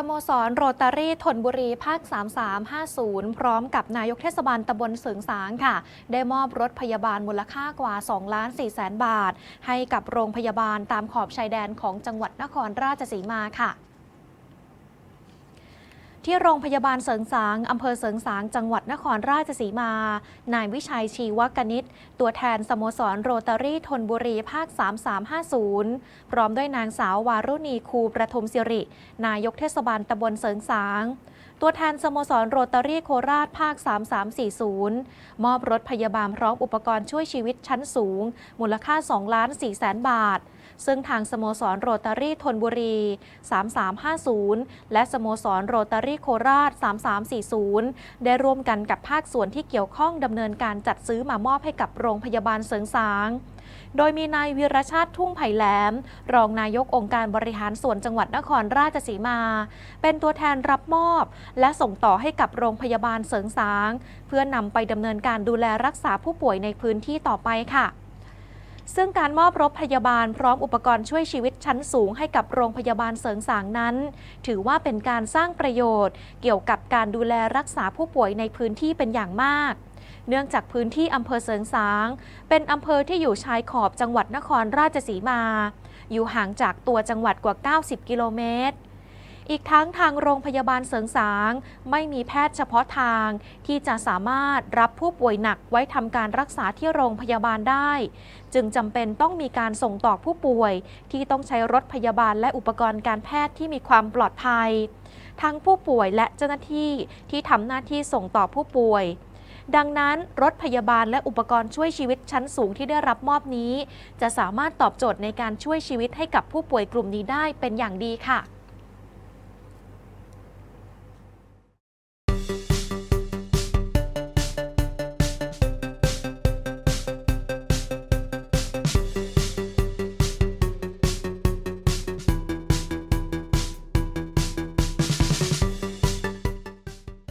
สโมสรโรตารี่ธนบุรีภาค 3350 พร้อมกับนายกเทศบาลตำบลเสริงสางค่ะ ได้มอบรถพยาบาลมูลค่ากว่า 2 ล้าน4แสนบาท ให้กับโรงพยาบาลตามขอบชายแดนของจังหวัดนครราชสีมาค่ะ ที่โรงพยาบาลเสริงสางอำเภอเสริงสางจังหวัดนครราชสีมา นายวิชัยชีวกนิษฐ์ตัวแทนสโมสรโรตารี่ธนบุรีภาค 3350 พร้อมด้วยนางสาววารุณีคูประทมสิริ นายกเทศบาลตำบลเสริงสางตัวแทนสโมสรโรตารี่โคราชภาค 3340 มอบรถพยาบาลพร้อมอุปกรณ์ช่วยชีวิตชั้นสูง มูลค่า2ล้าน4แสนบาท ซึ่งทางสโมสรโรตารี่ธนบุรี 3350 และสโมสรโรตารี่โคราช 3340 ได้ร่วมกันกับภาคส่วนที่เกี่ยวข้องดำเนินการจัดซื้อมามอบให้กับโรงพยาบาลเสริงสางโดยมีนายวีรชาติทุ่งไผ่แหลม รองนายกองค์การบริหารส่วนจังหวัดนครราชสีมา เป็นตัวแทนรับมอบ และส่งต่อให้กับโรงพยาบาลเสริงสาง เพื่อนำไปดำเนินการดูแลรักษาผู้ป่วยในพื้นที่ต่อไปค่ะ ซึ่งการมอบรถพยาบาลพร้อมอุปกรณ์ช่วยชีวิตชั้นสูงให้กับโรงพยาบาลเสริงสางนั้น ถือว่าเป็นการสร้างประโยชน์ เกี่ยวกับการดูแลรักษาผู้ป่วยในพื้นที่เป็นอย่างมากเนื่องจากพื้นที่อำเภอเสริงสาง เป็นอำเภอที่อยู่ชายขอบจังหวัดนครราชสีมา อยู่ห่างจากตัวจังหวัดกว่า 90 กิโลเมตร อีกทั้งทางโรงพยาบาลเสริงสาง ไม่มีแพทย์เฉพาะทาง ที่จะสามารถรับผู้ป่วยหนักไว้ทำการรักษาที่โรงพยาบาลได้ จึงจำเป็นต้องมีการส่งต่อผู้ป่วย ที่ต้องใช้รถพยาบาลและอุปกรณ์การแพทย์ที่มีความปลอดภัย ทั้งผู้ป่วยและเจ้าหน้าที่ที่ทำหน้าที่ส่งต่อผู้ป่วยดังนั้นรถพยาบาลและอุปกรณ์ช่วยชีวิตชั้นสูงที่ได้รับมอบนี้ จะสามารถตอบโจทย์ในการช่วยชีวิตให้กับผู้ป่วยกลุ่มนี้ได้เป็นอย่างดีค่ะ